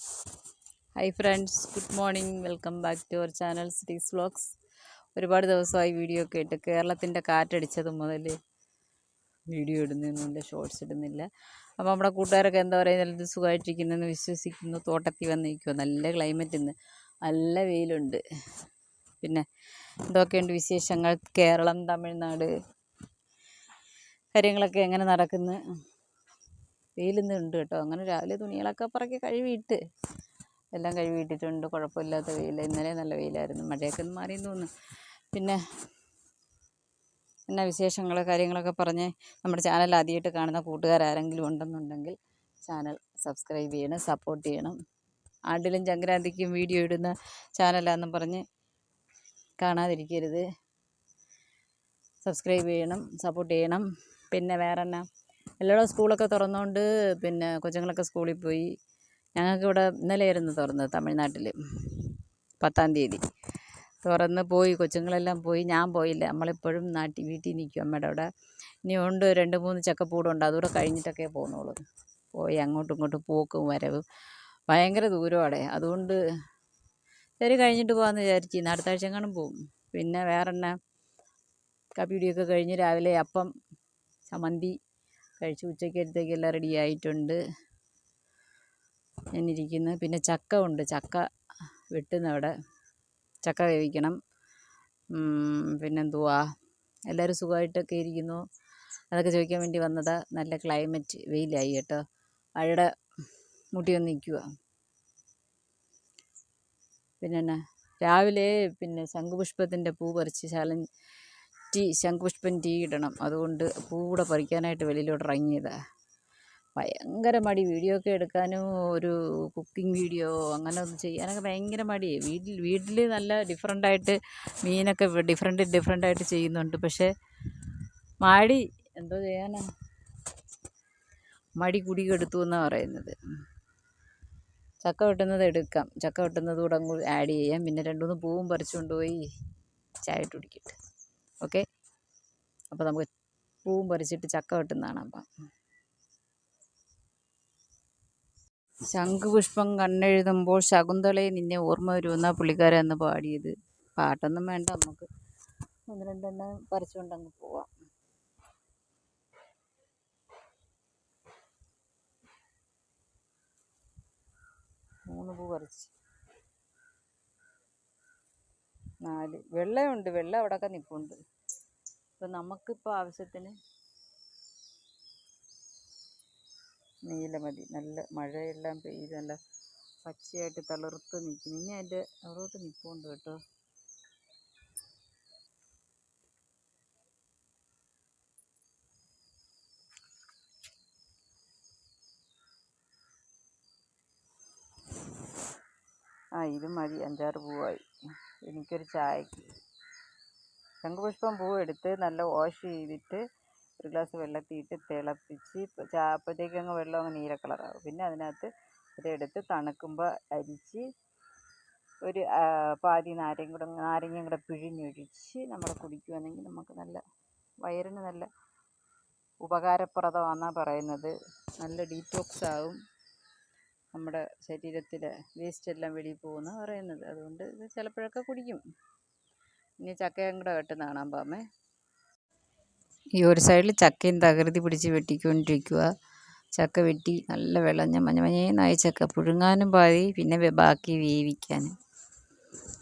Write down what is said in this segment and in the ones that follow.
Hi friends good morning welcome back to our channel cities vlogs ഒരുപാട് ദിവസമായി video ഒക്കെ ഇട്ട് കേരളത്തിന്റെ കാറ്റടിച്ചത് മുതൽ വീഡിയോ ഇടുന്നൊന്നുമില്ല ഷോർട്സ് ഇടുന്നില്ല. അപ്പോൾ നമ്മുടെ കൂട്ടുകാരൊക്കെ എന്താ പറയുക നല്ല സുഖമായിട്ടിരിക്കുന്നതെന്ന് വിശ്വസിക്കുന്നു. തോട്ടത്തിൽ വന്നിരിക്കുമോ നല്ല ക്ലൈമറ്റ് ഇന്ന്. നല്ല വെയിലുണ്ട്. പിന്നെ എന്തൊക്കെയുണ്ട് വിശേഷങ്ങൾ? കേരളം തമിഴ്നാട് കാര്യങ്ങളൊക്കെ എങ്ങനെ നടക്കുന്നു? വെയിലിന്ന് ഉണ്ട് കേട്ടോ. അങ്ങനെ രാവിലെ തുണികളൊക്കെ പറക്കി കഴുകിയിട്ട് എല്ലാം കഴുകിയിട്ടിട്ടുണ്ട്. കുഴപ്പമില്ലാത്ത വെയിൽ. ഇന്നലെ നല്ല വെയിലായിരുന്നു. മഴയൊക്കെ ഒന്ന് മാറിയെന്ന് തോന്നുന്നു. പിന്നെ എന്നാ വിശേഷങ്ങൾ കാര്യങ്ങളൊക്കെ പറഞ്ഞ് നമ്മുടെ ചാനൽ ആദ്യമായിട്ട് കാണുന്ന കൂട്ടുകാരാരെങ്കിലും ഉണ്ടെന്നുണ്ടെങ്കിൽ ചാനൽ സബ്സ്ക്രൈബ് ചെയ്യണം സപ്പോർട്ട് ചെയ്യണം. ആണ്ടിലും സംക്രാന്തിക്കും വീഡിയോ ഇടുന്ന ചാനലാണെന്നും പറഞ്ഞ് കാണാതിരിക്കരുത്. സബ്സ്ക്രൈബ് ചെയ്യണം സപ്പോർട്ട് ചെയ്യണം. പിന്നെ വേറെ എന്നാ എല്ലായിടും സ്കൂളൊക്കെ തുറന്നുകൊണ്ട് പിന്നെ കൊച്ചുങ്ങളൊക്കെ സ്കൂളിൽ പോയി. ഞങ്ങൾക്ക് ഇവിടെ ഇന്നലെയായിരുന്നു തുറന്നത് തമിഴ്നാട്ടിൽ പത്താം തീയതി. തുറന്ന് പോയി കൊച്ചുങ്ങളെല്ലാം പോയി. ഞാൻ പോയില്ല. നമ്മളിപ്പോഴും നാട്ടിൽ വീട്ടിൽ നിൽക്കും അമ്മയുടെ അവിടെ. ഇനി ഉണ്ട് രണ്ട് മൂന്ന് ചക്കപ്പൂടുണ്ട് അതുകൂടെ കഴിഞ്ഞിട്ടൊക്കെ പോകുന്നുള്ളൂ പോയി അങ്ങോട്ടും ഇങ്ങോട്ടും പോക്കും വരവും. ഭയങ്കര ദൂരമാണ് അതുകൊണ്ട് ശരി കഴിഞ്ഞിട്ട് പോകാമെന്ന് വിചാരിച്ചു ഇന്ന് അടുത്ത ആഴ്ച എങ്ങാനും പോകും പിന്നെ വേറെ എന്നാ കപ്പിടിയൊക്കെ കഴിഞ്ഞ് രാവിലെ അപ്പം ചമ്മന്തി കഴിച്ച് ഉച്ചയ്ക്ക് എല്ലാം റെഡി ആയിട്ടുണ്ട്. ഞാനിരിക്കുന്നു പിന്നെ ചക്ക ഉണ്ട്. ചക്ക വെട്ടുന്നവിടെ ചക്ക വേവിക്കണം. പിന്നെന്തുവാ? എല്ലാവരും സുഖമായിട്ടൊക്കെ ഇരിക്കുന്നു. അതൊക്കെ ചോദിക്കാൻ വേണ്ടി വന്നതാ. നല്ല ക്ലൈമറ്റ് വെയിലായി കേട്ടോ. മഴയുടെ മുട്ടി വന്ന് നിൽക്കുക പിന്നെ രാവിലെ പിന്നെ ശംഖുപുഷ്പത്തിന്റെ പൂ പറിച്ച് ശാലൻ ടീ ശംഖുപുഷ്പം ടീ ഇടണം അതുകൊണ്ട് പൂ കൂടെ പറിക്കാനായിട്ട് വെളിയിലോട്ട് ഇറങ്ങിയതാണ് ഭയങ്കര മടി. വീഡിയോ ഒക്കെ എടുക്കാനും ഒരു കുക്കിംഗ് വീഡിയോ അങ്ങനെ ഒന്നും ചെയ്യാനൊക്കെ ഭയങ്കര മടി. വീട്ടിൽ വീട്ടിൽ നല്ല ഡിഫറെന്റായിട്ട് മീനൊക്കെ ഡിഫറെന്റ് ഡിഫറെന്റായിട്ട് ചെയ്യുന്നുണ്ട്. പക്ഷേ മടി. എന്തോ ചെയ്യാനാ? മടി കുടികെടുത്തു എന്നാണ് പറയുന്നത്. ചക്ക വെട്ടുന്നത് എടുക്കാം. ചക്ക വെട്ടുന്നത് കൂടെ അങ്ങ് ആഡ് ചെയ്യാം. പിന്നെ രണ്ടു മൂന്ന് പൂവും പറിച്ചുകൊണ്ട് പോയി ചായ കുടിക്കട്ടെ. ഓക്കെ? അപ്പോൾ നമുക്ക് പൂവും പറിച്ചിട്ട് ചക്ക വെട്ടുന്നതാണ് അപ്പം. ശംഖുപുഷ്പം കണ്ണെഴുതുമ്പോൾ ശകുന്തളയെ നിന്നെ ഓർമ്മ വരുമെന്ന പുള്ളിക്കാരൻ എന്ന് പാടിയത്. പാട്ടൊന്നും വേണ്ട നമുക്ക് ഒന്ന് രണ്ടെണ്ണം പറിച്ചുകൊണ്ട് അങ്ങ് പോവാം. മൂന്ന് പൂ പറിച്ച്. നാല്. വെള്ളമുണ്ട് വെള്ളം അവിടെയൊക്കെ നിൽപ്പുണ്ട് ഇപ്പം നമുക്കിപ്പോൾ ആവശ്യത്തിന് നീല മതി. നല്ല മഴയെല്ലാം പെയ്ത് നല്ല പച്ചയായിട്ട് തളിർത്ത് നിൽക്കുന്നു ഇനി അതിന്റെ അവിടോട്ട് നിൽപ്പുണ്ട് കേട്ടോ. ആ ഇത് മതി. അഞ്ചാറ് പൂവായി. എനിക്കൊരു ചായക്ക് ശംഖുപുഷ്പം പൂ എടുത്ത് നല്ല വാഷ് ചെയ്തിട്ട് ഒരു ഗ്ലാസ് വെള്ളത്തിയിട്ട് തിളപ്പിച്ച് ചായപ്പത്തേക്ക് അങ്ങ് വെള്ളം അങ്ങ് നീല കളറാകും പിന്നെ അതിനകത്ത് ഇതെടുത്ത് തണുക്കുമ്പോൾ അരിച്ച് ഒരു പാതി നാരങ്ങ കൂടെ നാരങ്ങയും കൂടെ പിഴിഞ്ഞൊഴിച്ച് നമ്മൾ കുടിക്കുകയാണെങ്കിൽ നമുക്ക് നല്ല വയറിന് നല്ല ഉപകാരപ്രദമാണെന്നാണ് പറയുന്നത്. നല്ല ഡീറ്റോക്സ് ആവും. നമ്മുടെ ശരീരത്തിലെ വേസ്റ്റ് എല്ലാം വെളിയിൽ പോകുമെന്നാണ് പറയുന്നത്. അതുകൊണ്ട് ഇത് ചിലപ്പോഴൊക്കെ കുടിക്കും. ഇനി ചക്കയും കൂടെ വെട്ടുന്ന പാമേ. ഈ ഒരു സൈഡിൽ ചക്കയും തകൃതി പിടിച്ച് വെട്ടിക്കൊണ്ടിരിക്കുക ചക്ക വെട്ടി നല്ല വിളഞ്ഞ മഞ്ഞ മഞ്ഞേന്നായി ചക്ക പുഴുങ്ങാനും പാതി പിന്നെ ബാക്കി വേവിക്കാനും.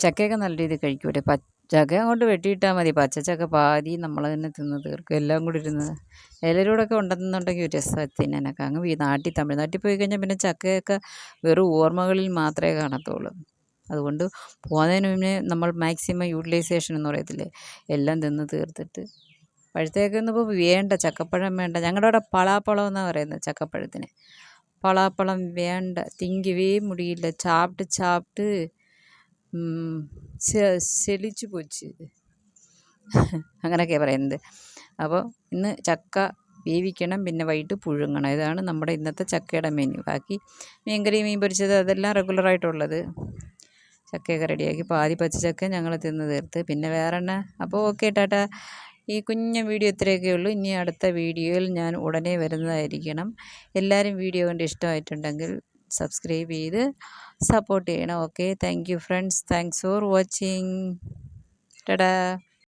ചക്കയൊക്കെ നല്ല രീതിയിൽ കഴിക്കൂടെ പ ചക്ക അങ്ങോട്ട് വെട്ടിയിട്ടാൽ മതി. പച്ചച്ചക്ക പാതി നമ്മൾ തന്നെ തിന്ന് തീർക്കും എല്ലാം കൂടി ഇരുന്ന് ഇലരൂടൊക്കെ ഉണ്ടെന്നുണ്ടെങ്കിൽ ഒരു രസമാണ് തിന്നാനൊക്കെ അങ്ങ് നാട്ടിൽ തമിഴ്നാട്ടിൽ പോയി കഴിഞ്ഞാൽ പിന്നെ ചക്കയൊക്കെ വെറും ഓർമ്മകളിൽ മാത്രമേ കാണത്തുള്ളൂ. അതുകൊണ്ട് പോകുന്നതിന് മുന്നേ നമ്മൾ മാക്സിമം യൂട്ടിലൈസേഷൻ എന്ന് പറയത്തില്ലേ? എല്ലാം തിന്ന് തീർത്തിട്ട്. പഴുത്തേക്കൊന്നും ഇപ്പോൾ വേണ്ട. ചക്കപ്പഴം വേണ്ട. ഞങ്ങളുടെ അവിടെ പളാപ്പളം എന്നാണ് പറയുന്നത് ചക്കപ്പഴത്തിന്. പളാപ്പളം വേണ്ട. തിങ്കവേ മുടിയില്ല. ചാപ്പിട്ട് ചാപ്പിട്ട് ചെളിച്ചു പോച്ച് അങ്ങനെയൊക്കെയാണ് പറയുന്നത്. അപ്പോൾ ഇന്ന് ചക്ക വേവിക്കണം പിന്നെ വൈകിട്ട് പുഴുങ്ങണം. ഇതാണ് നമ്മുടെ ഇന്നത്തെ ചക്കയുടെ മെനു ബാക്കി മീൻകറി മീൻ പൊരിച്ചത് അതെല്ലാം റെഗുലറായിട്ടുള്ളത് ചക്കയൊക്കെ റെഡിയാക്കി പാതി പച്ചച്ചക്ക ഞങ്ങൾ തിന്ന് തീർത്ത്. പിന്നെ വേറെ എണ്ണ അപ്പോൾ ഓക്കെ ടാറ്റാ. ഈ കുഞ്ഞ വീഡിയോ ഇത്രയൊക്കെ ഉള്ളൂ. ഇനി അടുത്ത വീഡിയോയിൽ ഞാൻ ഉടനെ വരുന്നതായിരിക്കണം. എല്ലാവരും വീഡിയോ കണ്ട് ഇഷ്ടമായിട്ടുണ്ടെങ്കിൽ സബ്സ്ക്രൈബ് ചെയ്ത് സപ്പോർട്ട് ചെയ്യണം okay thank you friends thanks for watching tata